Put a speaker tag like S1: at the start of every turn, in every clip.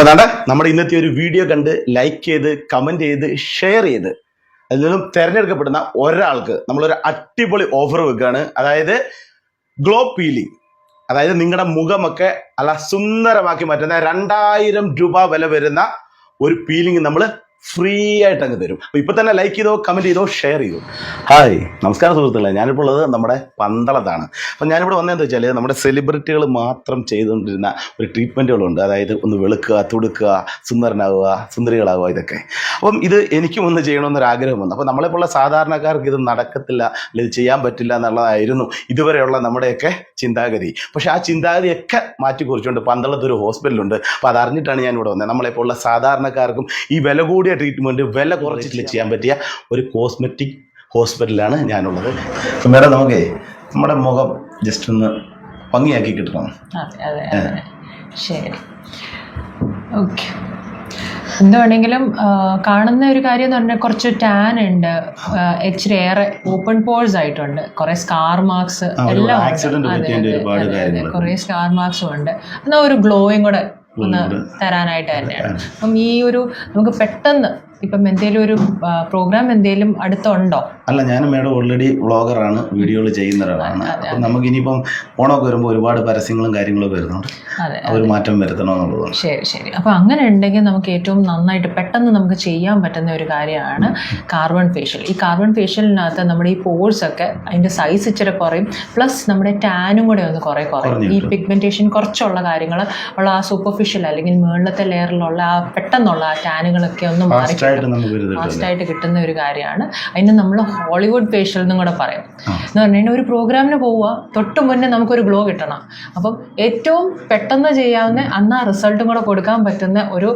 S1: അപ്പോൾ അതാണ്ട് നമ്മുടെ ഇന്നത്തെ ഒരു വീഡിയോ കണ്ട് ലൈക്ക് ചെയ്ത് കമന്റ് ചെയ്ത് ഷെയർ ചെയ്ത് അതിൽ നിന്നും തിരഞ്ഞെടുക്കപ്പെടുന്ന ഒരാൾക്ക് നമ്മളൊരു അടിപൊളി ഓഫർ വെക്കുകയാണ്. അതായത് ഗ്ലോ പീലിംഗ് അതായത് നിങ്ങളുടെ മുഖമൊക്കെ അല്ല സുന്ദരമാക്കി മാറ്റുന്ന രണ്ടായിരം രൂപ വില വരുന്ന ഒരു പീലിംഗ് നമ്മൾ ഫ്രീ ആയിട്ട് അങ്ങ് തരും. അപ്പോൾ ഇപ്പൊ തന്നെ ലൈക്ക് ചെയ്തോ കമന്റ് ചെയ്തോ ഷെയർ ചെയ്തോ. ഹായ് നമസ്കാരം സുഹൃത്തുക്കളെ. ഞാനിപ്പോൾ ഉള്ളത് നമ്മുടെ പന്തളത്താണ്. അപ്പം ഞാനിവിടെ വന്നതെന്ന് വെച്ചാൽ നമ്മുടെ സെലിബ്രിറ്റികൾ മാത്രം ചെയ്തുകൊണ്ടിരുന്ന ഒരു ട്രീറ്റ്മെന്റുകളുണ്ട് അതായത് ഒന്ന് വെളുക്കുക തുടുക്കുക സുന്ദരനാവുക സുന്ദരികളാവുക ഇതൊക്കെ. അപ്പം ഇത് എനിക്കും ഒന്ന് ചെയ്യണമെന്നൊരു ആഗ്രഹം വന്നു അപ്പോൾ നമ്മളെപ്പോലുള്ള സാധാരണക്കാർക്ക് ഇത് നടക്കത്തില്ല അല്ലെങ്കിൽ ഇത് ചെയ്യാൻ പറ്റില്ല എന്നുള്ളതായിരുന്നു ഇതുവരെയുള്ള നമ്മുടെയൊക്കെ ചിന്താഗതി. പക്ഷേ ആ ചിന്താഗതിയൊക്കെ മാറ്റി കുറിച്ചുകൊണ്ട് പന്തളത്ത് ഒരു ഹോസ്പിറ്റലുണ്ട് അപ്പോൾ അതറിഞ്ഞിട്ടാണ് ഞാൻ ഇവിടെ വന്നത് നമ്മളെപ്പോലുള്ള സാധാരണക്കാർക്കും ഈ വില ട്രീറ്റ്മെന്റ് വില കുറച്ചിട്ട് ചെയ്യാൻ പറ്റിയ ഒരു കോസ്മെറ്റിക് ഹോസ്പിറ്റലാണ് ഞാനുള്ളത്. മേഡം നമുക്ക് നമ്മുടെ മുഖം ജസ്റ്റ് ഒന്ന് ഭംഗിയാക്കി കിട്ടണം.
S2: ശരി. ഓക്കെ എന്താണെങ്കിലും കാണുന്ന ഒരു കാര്യം എന്ന് പറഞ്ഞാൽ കുറച്ച് ടാൻ ഉണ്ട്. ഇച്ചിരി ഏറെ ഓപ്പൺ പോൾസ് ആയിട്ടുണ്ട്. കുറെ സ്കാർ മാർക്സ് എല്ലാം. കുറെ സ്കാർ മാർക്സും ഉണ്ട്. എന്നാൽ ഒരു ഗ്ലോയും കൂടെ ഒന്ന് തരാനായിട്ട് തന്നെയാണ്. അപ്പം ഈ ഒരു നമുക്ക് പെട്ടെന്ന് ഇപ്പം എന്തെങ്കിലും ഒരു പ്രോഗ്രാം എന്തെങ്കിലും അടുത്തുണ്ടോ?
S1: അല്ല ഞാൻ മേഡം ഓൾറെഡി വ്ളോഗറാണ് വീഡിയോകൾ ചെയ്യുന്ന ഒരാളാണ്. അപ്പം നമുക്ക് ഇനിയിപ്പം ഓണമൊക്കെ വരുമ്പോൾ ഒരുപാട് പരസ്യങ്ങളും കാര്യങ്ങളും വരുന്നുണ്ട്. ഒരു മാറ്റം വരുത്തണമെന്നുള്ളതാണ്
S2: ശരി ശരി. അപ്പോൾ അങ്ങനെ ഉണ്ടെങ്കിൽ നമുക്ക് ഏറ്റവും നന്നായിട്ട് പെട്ടെന്ന് നമുക്ക് ചെയ്യാൻ പറ്റുന്ന ഒരു കാര്യമാണ് കാർബൺ ഫേഷ്യൽ. ഈ കാർബൺ ഫേഷ്യലിനകത്ത് നമ്മുടെ ഈ പോഴ്സ് ഒക്കെ അതിന്റെ സൈസ് ഇച്ചിരി കുറയും. പ്ലസ് നമ്മുടെ ടാനും കൂടെ ഒന്ന് കുറേ കുറയും. ഈ പിഗ്മെന്റേഷൻ കുറച്ചുള്ള കാര്യങ്ങൾ ഉള്ള ആ സൂപ്പർഫിഷ്യൽ അല്ലെങ്കിൽ മുകളിലത്തെ ലെയറിലുള്ള ആ പെട്ടെന്നുള്ള ആ ടാനുകളൊക്കെ ഒന്ന് മാറി
S1: ഫാസ്റ്റായിട്ട് നമുക്ക്
S2: കിട്ടുന്ന ഒരു കാര്യമാണ്. അതിന് നമ്മൾ ഹോളിവുഡ് ഫേഷ്യൽ എന്നും കൂടെ പറയും. എന്ന് പറഞ്ഞു കഴിഞ്ഞാൽ ഒരു പ്രോഗ്രാമിന് പോവുക തൊട്ട് മുന്നേ നമുക്കൊരു ഗ്ലോ കിട്ടണം. അപ്പം ഏറ്റവും പെട്ടെന്ന് ചെയ്യാവുന്ന അന്ന് ആ റിസൾട്ടും കൂടെ കൊടുക്കാൻ പറ്റുന്ന ഒരു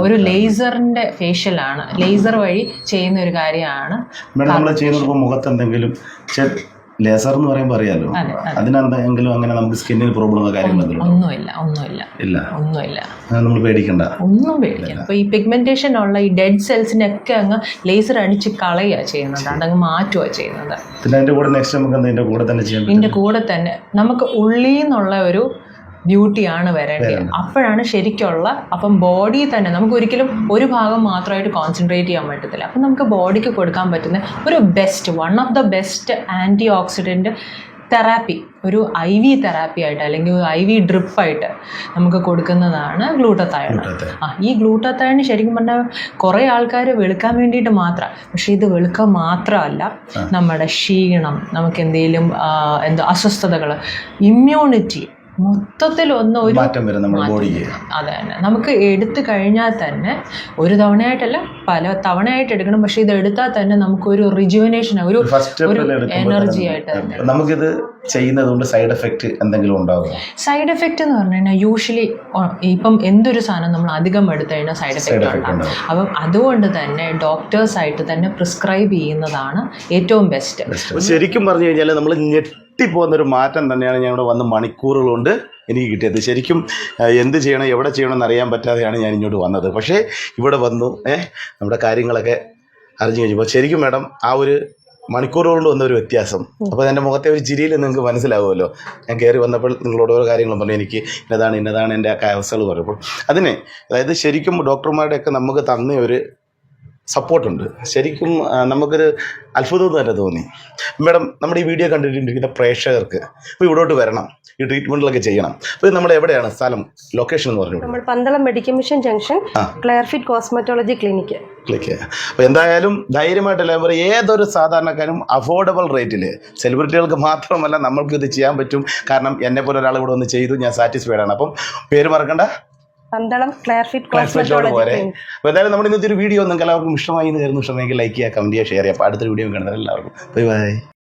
S2: ഒരു ലേസറിന്റെ ഫേഷ്യലാണ് ലേസർ വഴി ചെയ്യുന്ന ഒരു കാര്യമാണ്
S1: നമ്മൾ ചെയ്യുന്നത് ഇപ്പോൾ മുഖത്ത് എന്തെങ്കിലും ലേസർ എന്ന് പറയുമ്പോൾ അറിയാലോ?
S2: അതെ,
S1: അതിനെന്തെങ്കിലും അങ്ങനെ നമുക്ക് സ്കിന്നിന് പ്രോബ്ലം കാര്യങ്ങളൊന്നും?
S2: ഒന്നുമില്ല ഒന്നുമില്ല.
S1: ഇല്ല.
S2: ഒന്നുമില്ല.
S1: നമ്മൾ പേടിക്കണ്ട.
S2: ഒന്നും പേടിക്കണ്ട. അപ്പോൾ ഈ പിഗ്മെന്റേഷൻ ഉള്ള ഈ ഡെഡ് സെൽസിനൊക്കെ അങ്ങ് ലേസർ അടിച്ച് കളയുക ചെയ്യുന്നത്. അതങ്ങ് മാറ്റുക ചെയ്യുന്നത്.
S1: പിന്നെ അതിന്റെ കൂടെ നെക്സ്റ്റ് നമുക്ക് അതിന്റെ കൂടെ തന്നെ ചെയ്യാം
S2: ഇതിന്റെ കൂടെ തന്നെ നമുക്ക് ഉള്ളിന്നുള്ള ഒരു ബ്യൂട്ടിയാണ് വരേണ്ടത്. അപ്പോഴാണ് ശരിക്കുള്ള അപ്പം ബോഡി തന്നെ നമുക്ക് ഒരിക്കലും ഒരു ഭാഗം മാത്രമായിട്ട് കോൺസെൻട്രേറ്റ് ചെയ്യാൻ പറ്റത്തില്ല. അപ്പം നമുക്ക് ബോഡിക്ക് കൊടുക്കാൻ പറ്റുന്ന ഒരു best one of the best antioxidant therapy ഒരു ഐ വി തെറാപ്പി ആയിട്ട് അല്ലെങ്കിൽ ഒരു ഐ വി ഡ്രിപ്പായിട്ട് നമുക്ക് കൊടുക്കുന്നതാണ് ഗ്ലൂട്ടത്തയൺ ആ ഈ ഗ്ലൂട്ടത്തയൺ ശരിക്കും പറഞ്ഞാൽ കുറേ ആൾക്കാർ വെളുക്കാൻ വേണ്ടിയിട്ട് മാത്രം പക്ഷേ ഇത് വെളുക്കാൻ മാത്രമല്ല നമ്മുടെ ക്ഷീണം നമുക്ക് എന്തെങ്കിലും എന്തോ അസ്വസ്ഥതകൾ ഇമ്മ്യൂണിറ്റി മൊത്തത്തിൽ ഒന്ന് ഒരു
S1: മാറ്റം വരും നമ്മുടെ ബോഡിക്ക്.
S2: അതെ തന്നെ നമുക്ക് എടുത്തു കഴിഞ്ഞാൽ തന്നെ ഒരു തവണയായിട്ടല്ല പല തവണയായിട്ട് എടുക്കണം. പക്ഷേ ഇത് എടുത്താൽ തന്നെ നമുക്കൊരു റിജുവിനേഷൻ ഒരു
S1: ഫസ്റ്റ്
S2: ഒരു എനർജി ആയിട്ട് തന്നെ.
S1: നമുക്കിത് ചെയ്യുന്നത് കൊണ്ട് സൈഡ് എഫക്റ്റ് എന്തെങ്കിലും ഉണ്ടാവും
S2: സൈഡ് എഫക്റ്റ് എന്ന് പറഞ്ഞു കഴിഞ്ഞാൽ യൂഷ്വലി ഇപ്പം എന്തൊരു സാധനം നമ്മൾ അധികം എടുത്തു കഴിഞ്ഞാൽ സൈഡ് എഫക്റ്റ്
S1: ഉണ്ടാവും.
S2: അപ്പം അതുകൊണ്ട് തന്നെ ഡോക്ടേഴ്സ് ആയിട്ട് തന്നെ പ്രിസ്ക്രൈബ് ചെയ്യുന്നതാണ് ഏറ്റവും ബെസ്റ്റ്
S1: ശരിക്കും പറഞ്ഞു കഴിഞ്ഞാൽ നമ്മൾ ഒരു മാറ്റം തന്നെയാണ് ഞാൻ ഇവിടെ വന്ന് മണിക്കൂറുകൾ കൊണ്ട് എനിക്ക് കിട്ടിയത്. ശരിക്കും എന്ത് ചെയ്യണം എവിടെ ചെയ്യണം എന്ന് അറിയാൻ പറ്റാതെയാണ് ഞാൻ ഇങ്ങോട്ട് വന്നത്. പക്ഷേ ഇവിടെ വന്നു ഏഹ് നമ്മുടെ കാര്യങ്ങളൊക്കെ അറിഞ്ഞു കഴിഞ്ഞപ്പോൾ ശരിക്കും മാഡം ആ ഒരു മണിക്കൂറുകൾ കൊണ്ട് വന്ന ഒരു വ്യത്യാസം. അപ്പോൾ എന്റെ മുഖത്തെ ഒരു ചിരിയിൽ നിങ്ങൾക്ക് മനസ്സിലാവുമല്ലോ. ഞാൻ കയറി വന്നപ്പോൾ നിങ്ങളോട് ഓരോ കാര്യങ്ങളും പറഞ്ഞു എനിക്ക് ഇന്നതാണ് ഇന്നതാണ് എന്റെ അവസ്ഥകൾ പറഞ്ഞപ്പോൾ അതിനെ അതായത് ശരിക്കും ഡോക്ടർമാരുടെയൊക്കെ നമുക്ക് തന്ന ഒരു സപ്പോർട്ടുണ്ട്. ശരിക്കും നമുക്കൊരു അത്ഭുതം തന്നെ. തോന്നി മേഡം നമ്മുടെ ഈ വീഡിയോ കണ്ടിട്ടിരിക്കുന്ന പ്രേക്ഷകർക്ക് ഇപ്പോൾ ഇവിടോട്ട് വരണം. ഈ ട്രീറ്റ്മെന്റിലൊക്കെ ചെയ്യണം. അപ്പോൾ ഇത് നമ്മുടെ എവിടെയാണ്? സ്ഥലം ലൊക്കേഷൻ എന്ന് പറഞ്ഞു
S3: നമ്മൾ Pandalam medical mission junction Clearfit cosmetology clinic
S1: click അപ്പോൾ എന്തായാലും ധൈര്യമായിട്ട് എല്ലാവരും ഏതൊരു സാധാരണക്കാരും അഫോർഡബിൾ റേറ്റിൽ സെലിബ്രിറ്റികൾക്ക് മാത്രമല്ല നമ്മൾക്ക് ഇത് ചെയ്യാൻ പറ്റും. കാരണം എന്നെ പോലെ ഒരാൾ ഇവിടെ വന്ന് ചെയ്തു ഞാൻ സാറ്റിസ്ഫൈഡ് ആണ്. അപ്പം പേര് മറക്കണ്ട.
S3: പന്തളം
S1: ക്ലാസ്മേറ്റോട് അപ്പോൾ എന്തായാലും നമ്മുടെ ഇന്നത്തെ ഒരു വീഡിയോ നിങ്ങൾക്ക് എല്ലാവർക്കും ഇഷ്ടമായി എന്ന് കരുതുന്നു. ഇഷ്ടമെങ്കിൽ ലൈക്ക് ചെയ്യുക കമന്റ് ചെയ്യുക ഷെയർ ചെയ്യുക. അപ്പോൾ അടുത്തൊരു വീഡിയോ കാണുന്നത് എല്ലാവർക്കും ബൈ ബൈ